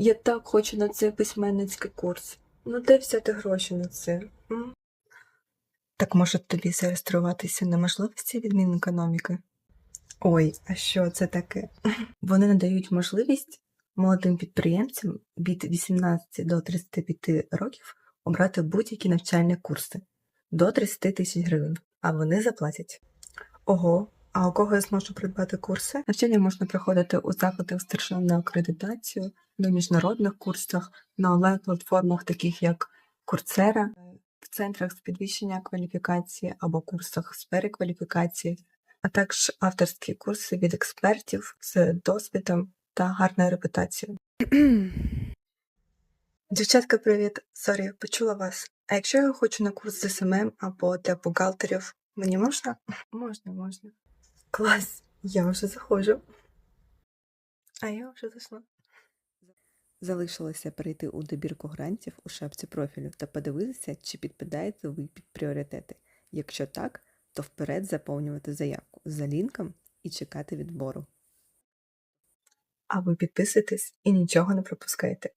Я так хочу на цей письменницький курс. Ну де взяти гроші на це? М? Так може тобі зареєструватися на можливості відмін економіки? Ой, а що це таке? Вони надають можливість молодим підприємцям від 18 до 35 років обрати будь-які навчальні курси до 30 тисяч гривень, а вони заплатять. Ого, а у кого я зможу придбати курси? Навчання можна проходити у закладах з державною акредитацією, на міжнародних курсах, на онлайн-платформах, таких як Coursera, в центрах з підвищення кваліфікації або курсах з перекваліфікації, а також авторські курси від експертів з досвідом та гарною репутацією. Дівчатка, привіт! Сорі, почула вас. А якщо я хочу на курс з СММ або для бухгалтерів, мені можна? Можна, можна. Клас, я вже заходжу. А я вже зайшла. Залишилося перейти у добірку грантів у шапці профілю та подивитися, чи підпадаєте ви під пріоритети. Якщо так, то вперед заповнювати заявку за лінком і чекати відбору. А ви підписуйтесь і нічого не пропускайте.